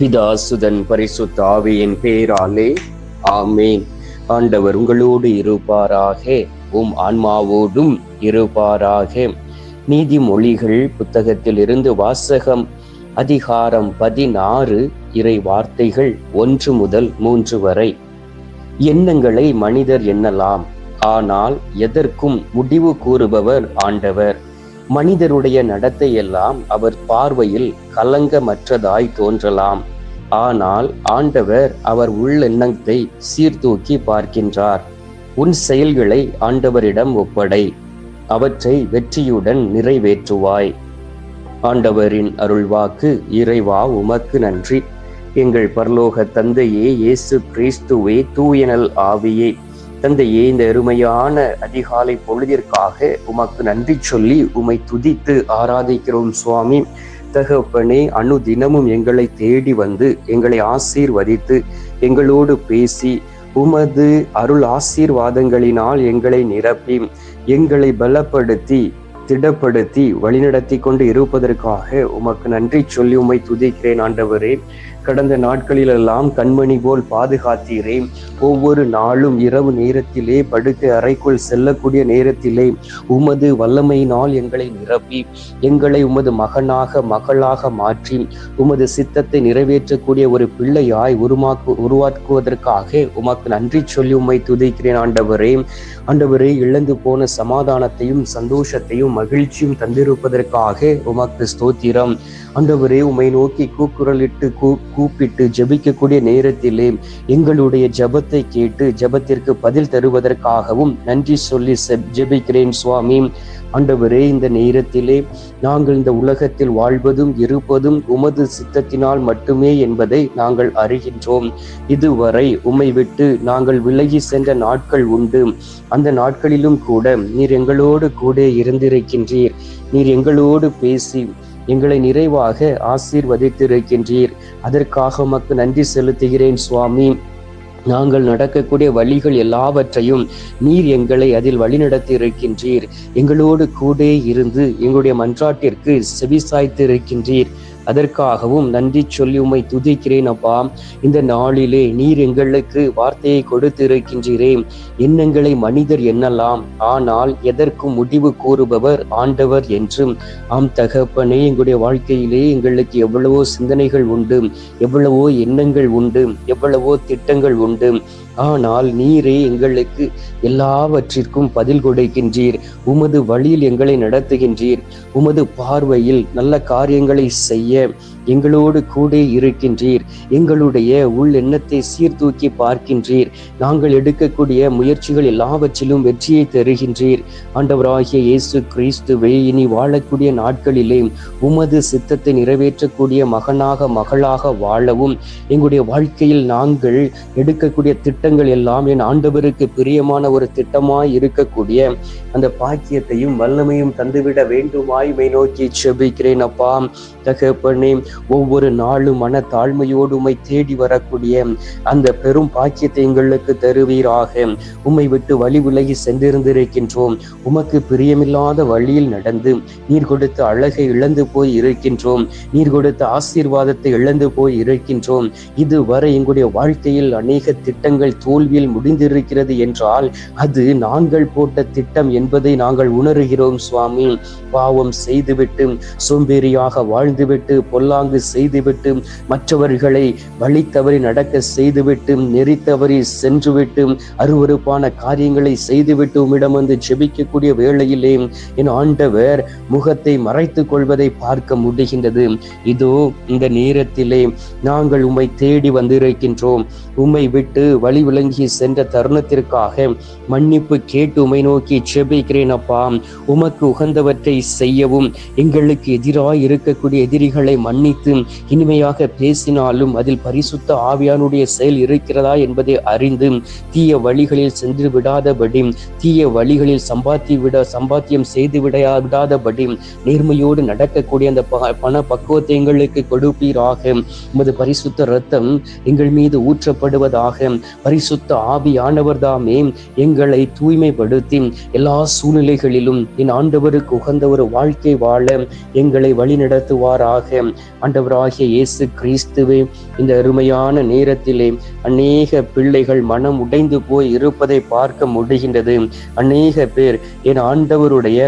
பிதாசுதன் பரிசுத்த ஆவியின் பேராலே ஆமேன். ஆண்டவர் உங்களோடு இருப்பாராக உம் ஆன்மாவோடும் இருப்பாராக. நீதிமொழிகள் புத்தகத்தில் இருந்து வாசகம் அதிகாரம் பதினாறு இறை வார்த்தைகள் ஒன்று முதல் மூன்று வரை. எண்ணங்களை மனிதர் எண்ணலாம் ஆனால் எதற்கும் முடிவு கூறுபவர் ஆண்டவர். மனிதருடைய நடத்தையெல்லாம் அவர் பார்வையில் கலங்கமற்றதாய் தோன்றலாம். ஆனால் ஆண்டவர் அவர் உள்ளெண்ணத்தை சீர்தூக்கி பார்க்கின்றார். உன் செயல்களை ஆண்டவரிடம் ஒப்படை. அவற்றை வெற்றியுடன் நிறைவேற்றுவாய். ஆண்டவரின் அருள்வாக்கு இறைவா உமக்கு நன்றி. எங்கள் பரலோக தந்தையே இயேசு கிறிஸ்துவே தூயனல் ஆவியே. தந்தையே இந்த அருமையான அதிகாலை பொழுதிற்காக உமக்கு நன்றி சொல்லி உமை துதித்து ஆராதிக்கிறோம் சுவாமி. தகப்பனே அணு தினமும் எங்களை தேடி வந்து எங்களை ஆசீர்வதித்து எங்களோடு பேசி உமது அருள் ஆசீர்வாதங்களினால் எங்களை நிரப்பி எங்களை பலப்படுத்தி திடப்படுத்தி வழிநடத்தி கொண்டு இருப்பதற்காக உமக்கு நன்றி சொல்லி உமை துதிக்கிறேன் ஆண்டவரே. கடந்த நாட்களிலெல்லாம் கண்மணி போல் பாதுகாத்தீரே. ஒவ்வொரு நாளும் இரவு நேரத்திலே படுக்கை அறைக்குள் செல்லக்கூடிய நேரத்திலே உமது வல்லமையினால் எங்களை நிரப்பி எங்களை உமது மகனாக மகளாக மாற்றி உமது சித்தத்தை நிறைவேற்றக்கூடிய ஒரு பிள்ளையாய் உருமாக்கு உருவாக்குவதற்காக உமக்கு நன்றி சொல்லி உம்மை துதிக்கிறேன் ஆண்டவரே. ஆண்டவரே இழந்து போன சமாதானத்தையும் சந்தோஷத்தையும் மகிழ்ச்சியும் தந்திருப்பதற்காக உமக்கு ஸ்தோத்திரம். ஆண்டவரே உம்மை நோக்கி கூக்குரலிட்டு கூ கூப்பிட்டு ஜபிக்கக்கூடிய நேரத்திலே எங்களுடைய ஜபத்தை கேட்டு ஜபத்திற்கு பதில் தருவதற்காகவும் நன்றி சொல்லி ஜபிக்கிறேன் சுவாமி. ஆண்டவரே இந்த நேரத்திலே நாங்கள் இந்த உலகத்தில் வாழ்வதும் இருப்பதும் உமது சித்தத்தினால் மட்டுமே என்பதை நாங்கள் அறிகின்றோம். இதுவரை உம்மை விட்டு நாங்கள் விலகி சென்ற நாட்கள் உண்டு. அந்த நாட்களிலும் கூட நீர் எங்களோடு கூட இருந்திருக்கின்றீர். நீர் எங்களோடு பேசி எங்களை நிறைவாக ஆசீர்வதித்திருக்கின்றீர். அதற்காக உமக்கு நன்றி செலுத்துகிறேன் சுவாமி. நாங்கள் நடக்கக்கூடிய வழிகள் எல்லாவற்றையும் நீர் எங்களை அதில் வழிநடத்தி இருக்கின்றீர் எங்களோடு கூட இருந்து எங்களுடைய மன்றாட்டிற்கு செவிசாய்த்து இருக்கின்றீர் அதற்காகவும் நன்றி சொல்லி உம்மை துதிக்கிறேன் அப்பா. இந்த நாளிலே நீர் எங்களுக்கு வார்த்தையை கொடுத்து இருக்கின்றீரே எண்ணங்களை மனிதர் எண்ணலாம். ஆனால் எதற்கும் முடிவு கூறுபவர் ஆண்டவர் என்றும். ஆம் தகப்பனே எங்களுடைய வாழ்க்கையிலே எங்களுக்கு எவ்வளவோ சிந்தனைகள் உண்டு. எவ்வளவோ எண்ணங்கள் உண்டு. எவ்வளவோ திட்டங்கள் உண்டு. ஆனால் நீரே எங்களுக்கு எல்லாவற்றிற்கும் பதில் கொடுக்கின்றீர். உமது வழியில் எங்களை நடத்துகின்றீர். உமது பார்வையில் நல்ல காரியங்களை செய்ய எங்களோடு கூட இருக்கின்றீர். எங்களுடைய உள் எண்ணத்தை சீர்தூக்கி பார்க்கின்றீர். நாங்கள் எடுக்கக்கூடிய முயற்சிகள் எல்லாவற்றிலும் வெற்றியை தருகின்றீர். ஆண்டவராகிய இயேசு கிறிஸ்துவை இனி வாழக்கூடிய நாட்களிலே உமது சித்தத்தை நிறைவேற்றக்கூடிய மகனாக மகளாக வாழவும் எங்களுடைய வாழ்க்கையில் நாங்கள் எடுக்கக்கூடிய திட்டங்கள் எல்லாம் என் ஆண்டவருக்கு பிரியமான ஒரு திட்டமாய் இருக்கக்கூடிய அந்த பாக்கியத்தையும் வல்லமையும் தந்துவிட வேண்டுமாய் மை நோக்கி செபிக்கிறேன் அப்பா. தகப்பனே ஒவ்வொரு நாளும் மன தாழ்மையோடு உமை தேடி வரக்கூடிய அந்த பெரும் பாக்கியத்தை எங்களுக்கு தருவீராக. உம்மை விட்டு வழி விலகி சென்றிருந்திருக்கின்றோம். உமக்கு பிரியமில்லாத வழியில் நடந்து நீர் கொடுத்த அழகை இழந்து போய் இருக்கின்றோம். நீர் கொடுத்த ஆசீர்வாதத்தை இழந்து போய் இருக்கின்றோம். இதுவரை எங்களுடைய வாழ்க்கையில் அநேக திட்டங்கள் தோல்வியில் முடிந்திருக்கிறது என்றால் அது நாங்கள் போட்ட திட்டம் என்பதை நாங்கள் உணர்கிறோம் சுவாமி. பாவம் செய்துவிட்டு சோம்பேறியாக வாழ்ந்துவிட்டு பொல்லாங்கு செய்துவிட்டு மற்றவர்களை வழித்தவறி நடக்க செய்துவிட்டு நெறித்தவறி சென்றுவிட்டு அருவறுப்பான காரியங்களை செய்துவிட்டு உம்மிடம் வந்து ஜெபிக்கக்கூடிய வேளையிலே என் ஆண்டவர் முகத்தை மறைத்து கொள்வதை பார்க்க முடிகின்றது. இதோ இந்த நேரத்திலே நாங்கள் உம்மை தேடி வந்திருக்கின்றோம். உம்மை விட்டு வழி விளங்கி சென்ற தருணத்திற்காக மன்னிப்பு கேட்டு உமை நோக்கி செபிக்கிறேன் அப்பா உமக்கு உகந்தவற்றை செய்யவும் எங்களுக்கு எதிராக இருக்கக்கூடிய எதிரிகளை மன்னித்து இனிமையாக பேசினாலும் அதில் பரிசுத்த ஆவியானுடைய செயல் இருக்கிறதா என்பதை அறிந்து தீய வழிகளில் சென்று விடாதபடி தீய வழிகளில் சம்பாத்தி விட சம்பாத்தியம் செய்து விட விடாதபடி நேர்மையோடு நடக்கக்கூடிய அந்த பண பக்குவத்தை எங்களுக்கு கொடுப்பீராக. உமது பரிசுத்த ரத்தம் எங்கள் மீது ஊற்றப்படுவதாக பரிசுத்த ஆவியானவர்தாமே. எங்களை தூய்மைப்படுத்தி எல்லா சூழ்நிலைகளிலும் என் ஆண்டவருக்கு உகந்த ஒரு வாழ்க்கை வாழ எங்களை வழிநடத்துவாராக. ஆண்டவராகிய இயேசு கிறிஸ்துவே இந்த அருமையான நேரத்திலே அநேக பிள்ளைகள் மனம் உடைந்து போய் இருப்பதை பார்க்க முடிகின்றது. அநேக பேர் என் ஆண்டவருடைய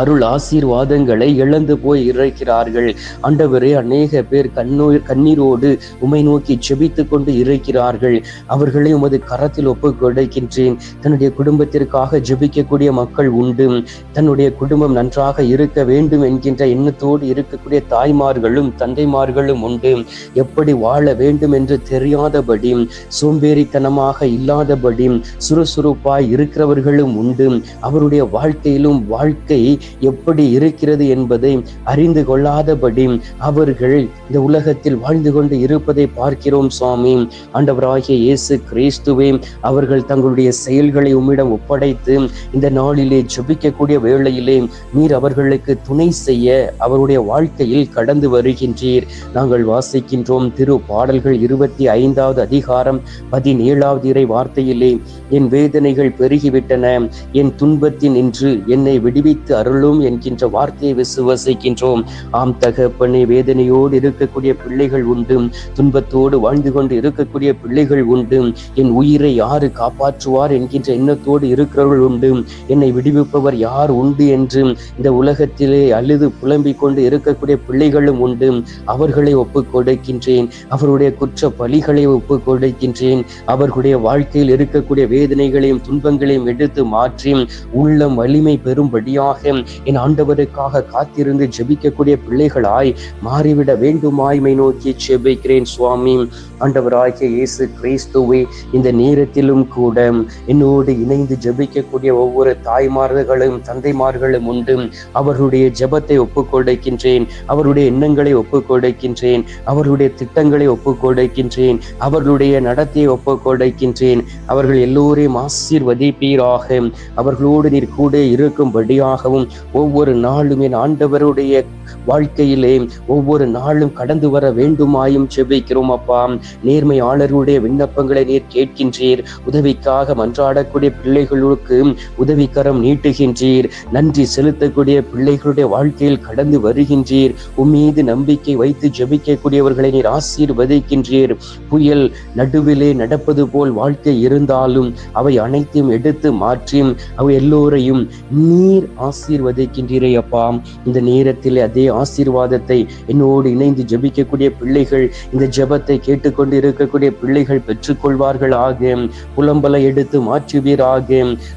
அருள் ஆசீர்வாதங்களை இழந்து போய் இருக்கிறார்கள் ஆண்டவரே அநேக பேர் கண்ணோ கண்ணீரோடு உமை நோக்கி செபித்து கொண்டு இருக்கிறார்கள். அவர்களை உமது கரத்தில் ஒப்பு கொடுக்கின்றேன் தன்னுடைய குடும்பத்திற்காக ஜெபிக்கக்கூடிய மக்கள் உண்டு. தன்னுடைய குடும்பம் நன்றாக இருக்க வேண்டும் என்கின்ற எண்ணத்தோடு இருக்கக்கூடிய தாய்மார்களும் தந்தைமார்களும் உண்டு. எப்படி வாழ வேண்டும் என்று தெரியாதபடி சோம்பேறித்தனமாக இல்லாதபடி சுறுசுறுப்பாய் இருக்கிறவர்களும் உண்டு. அவருடைய வாழ்க்கையிலும் வாழ்க்கை எப்படி இருக்கிறது என்பதை அறிந்து கொள்ளாதபடி அவர்கள் இந்த உலகத்தில் வாழ்ந்து கொண்டு இருப்பதை பார்க்கிறோம் சுவாமி. ஆண்டவராகிய இயேசு கிறிஸ்துவே அவர்கள் தங்களுடைய செயல்களை உம்மிடம் ஒப்படைத்து இந்த நாளிலே ஜபிக்கக்கூடிய வேளையிலே நீர் அவர்களுக்கு துணை செய்ய அவருடைய வாழ்க்கையில் கடந்து வருகின்றீர். நாங்கள் வாசிக்கின்றோம் திரு பாடல்கள் இருபத்தி ஐந்தாவது அதிகாரம் பதினேழாவது இறை வார்த்தையிலே என் வேதனைகள் பெருகிவிட்டன என் துன்பத்தின் என்று என்னை விடுவித்து அருளும் என்கின்ற வார்த்தையை விசுவசிக்கின்றோம். ஆம் தகப்பனே வேதனையோடு இருக்கக்கூடிய பிள்ளைகள் உண்டு. துன்பத்தோடு வாழ்ந்து கொண்டு இருக்கக்கூடிய பிள்ளைகள் உண்டு. என் உயிரை யாரு காப்பாற்றுவார் என்கின்ற எண்ணத்தோடு இருக்கிறவர்கள் உண்டு. என்னை விடுவிப்பவர் யார் உண்டு என்று இந்த உலகத்திலே அழுது புலம்பிக் கொண்டு இருக்கக்கூடிய பிள்ளைகளும் உண்டு. அவர்களை ஒப்புக் கொடுக்கின்றேன். அவருடைய குற்ற பலிகளை ஒப்புக் கொடுக்கின்றேன். அவர்களுடைய வாழ்க்கையில் இருக்கக்கூடிய வேதனைகளையும் துன்பங்களையும் எடுத்து மாற்றி உள்ளம் வலிமை பெறும்படியாக நாளும் என் ஆண்டவருக்காக காத்திருந்து ஜெபிக்கக்கூடிய பிள்ளைகளாய் மாறிவிட வேண்டுமாய்மை நோக்கி ஜெபிக்கிறேன் சுவாமி. ஆண்டவராகிய இயேசு கிறிஸ்துவை இந்த நேரத்திலும் கூட என்னோடு இணைந்து ஜெபிக்கக்கூடிய ஒவ்வொரு தாய்மார்களும் தந்தைமார்களும் உண்டு. அவர்களுடைய ஜெபத்தை ஒப்புக்கொடுக்கின்றேன். அவருடைய எண்ணங்களை ஒப்புக்கொடுக்கின்றேன். அவருடைய திட்டங்களை ஒப்புக்கொடுக்கின்றேன். அவர்களுடைய நடத்தையை ஒப்புக்கொடுக்கின்றேன். அவர்கள் எல்லோரையும் ஆசீர்வதிப்பீராக. அவர்களோடு நீர் கூட இருக்கும்படியாகவும் ஒவ்வொரு நாளும் என் ஆண்டவருடைய வாழ்க்கையிலே ஒவ்வொரு நாளும் கடந்து வர வேண்டுமாயும் செபிக்கிறோம் அப்பா. நேர்மையாளர்களுடைய விண்ணப்பங்களை நீர் கேட்கின்றீர். உதவிக்காக மன்றாடக்கூடிய பிள்ளைகளுக்கு உதவிக்கரம் நீட்டுகின்றீர். நன்றி செலுத்தக்கூடிய பிள்ளைகளுடைய வாழ்க்கையில் கடந்து வருகின்றீர். உம்மீது நம்பிக்கை வைத்து ஜபிக்கக்கூடியவர்களை நீர் ஆசீர்வதிக்கின்றீர். புயல் நடுவிலே நடப்பது போல் வாழ்க்கை இருந்தாலும் அவை அனைத்தையும் எடுத்து மாற்றி அவை எல்லோரையும் நீர் ஆசீர் ஆசீர்வதிக்கின்றீரே அப்பா. இந்த நேரத்தில் அதே ஆசீர்வாதத்தை என்னோடு இணைந்து ஜபிக்கக்கூடிய பிள்ளைகள் இந்த ஜபத்தை கேட்டுக்கொண்டு இருக்கக்கூடிய பிள்ளைகள் பெற்றுக்கொள்வார்கள் ஆக புலம்பலை எடுத்து மாற்றுவீராக.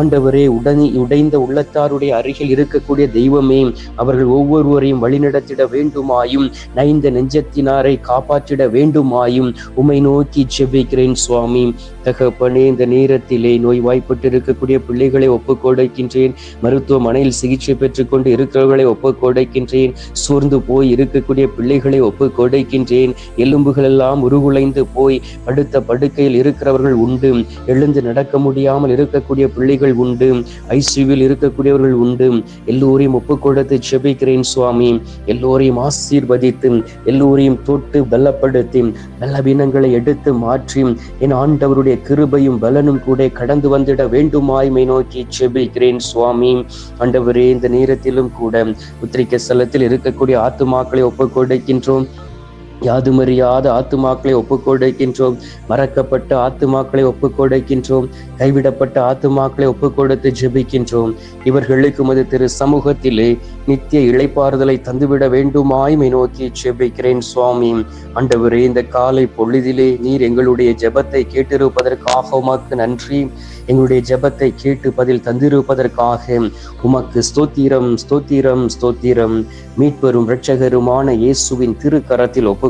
ஆண்டவரே உடனே உடைந்த உள்ளத்தாருடைய அருகில் இருக்கக்கூடிய தெய்வமே அவர்கள் ஒவ்வொருவரையும் வழிநடத்திட வேண்டுமாயும் நைந்த நெஞ்சத்தினாரை காப்பாற்றிட வேண்டுமாயும் உமை நோக்கி செபிக்கிறேன் சுவாமி. தகப்பனே இந்த நேரத்திலே நோய் வாய்ப்பட்டு இருக்கக்கூடிய பிள்ளைகளை ஒப்புக்கொடுக்கின்றேன். மருத்துவமனையில் சிகிச்சை பெற்றுக் கொண்டு இருக்கிறவர்களை ஒப்புக் கொடுக்கின்றேன். சோர்ந்து போய் இருக்கக்கூடிய பிள்ளைகளை ஒப்புக் கொடுக்கின்றேன். எலும்புகள் எல்லாம் உருகுலைந்து போய் படுத்த படுக்கையில் இருக்கிறவர்கள் உண்டு. எழுந்து நடக்க முடியாமல் இருக்கக்கூடிய பிள்ளைகள் உண்டு. ஐசியூவில் இருக்கக்கூடியவர்கள் உண்டு. எல்லோரையும் ஒப்புக் கொடுத்து செபிக்கிறேன் சுவாமி. எல்லோரையும் ஆசீர்வதித்து எல்லோரையும் தொட்டு பலப்படுத்தி பலவீனங்களை எடுத்து மாற்றி என் ஆண்டவருடைய கிருபையும் பலனும் கூட கடந்து வந்திட வேண்டுமாய்மை நோக்கி செபிக்கிறேன் சுவாமி. ஆண்டவரே இந்த நேரத்திலும் கூட உத்திரிக்க ஸ்தலத்தில் இருக்கக்கூடிய ஆத்துமாக்களை ஒப்புக் கொடுக்கின்றோம் யாதுமறியாத ஆத்துமாக்களை ஒப்புக்கொடுக்கின்றோம். மறக்கப்பட்ட ஆத்துமாக்களை ஒப்புக்கொடுக்கின்றோம். கைவிடப்பட்ட ஆத்துமாக்களை ஒப்புக்கொடுத்து ஜெபிக்கின்றோம். இவர்களுக்கு மது திரு சமூகத்திலே நித்திய இழைப்பாறுதலை தந்துவிட வேண்டுமாய்மை நோக்கி ஜெபிக்கிறேன் சுவாமி. அண்டவரே இந்த காலை பொழுதிலே நீர் எங்களுடைய ஜெபத்தை கேட்டிருப்பதற்காக உமக்கு நன்றி. எங்களுடைய ஜெபத்தை கேட்டு பதில் தந்திருப்பதற்காக உமக்கு ஸ்தோத்திரம் ஸ்தோத்திரம் ஸ்தோத்திரம். மீட்பெரும் இரட்சகருமான இயேசுவின் திருக்கரத்தில் ஒப்பு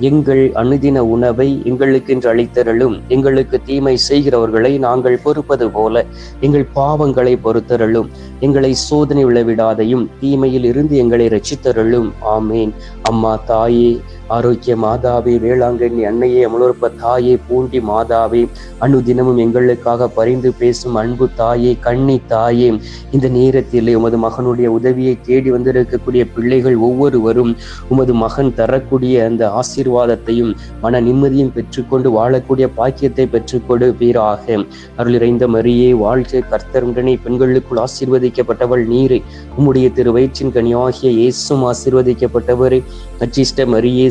எங்கள் அனுதின உணவை எங்களுக்கென்று அளித்தரலும் எங்களுக்கு தீமை செய்கிறவர்களை நாங்கள் பொறுப்பது போல எங்கள் பாவங்களை பொறுத்தரலும் எங்களை சோதனை விழவிடாதையும் தீமையில் இருந்து எங்களை ரட்சித்தருளும் ஆமேன். அம்மா தாயே ஆரோக்கிய மாதாவே வேளாங்கண்ணி அன்னையே அமலோற்ப தாயே பூண்டி மாதாவே அனுதினமும் எங்களுக்காக பரிந்து பேசும் அன்பு தாயே கண்ணி தாயே. இந்த நேரத்தில் உமது மகனுடைய உதவியை தேடி வந்திருக்கக்கூடிய பிள்ளைகள் ஒவ்வொருவரும் உமது மகன் தரக்கூடிய அந்த ஆசீர்வாதத்தையும் மன நிம்மதியும் பெற்றுக்கொண்டு வாழக்கூடிய பாக்கியத்தை பெற்றுக்கொடு வீராக. அருள் இறைந்த மரியே வாழ்க்கை கர்த்தருடனே பெண்களுக்குள் ஆசீர்வதிக்கப்பட்டவள் நீரை. உம்முடைய திரு வயிற்றின் கனியாகிய இயேசும் ஆசீர்வதிக்கப்பட்டவரே. அச்சிஷ்ட மரியே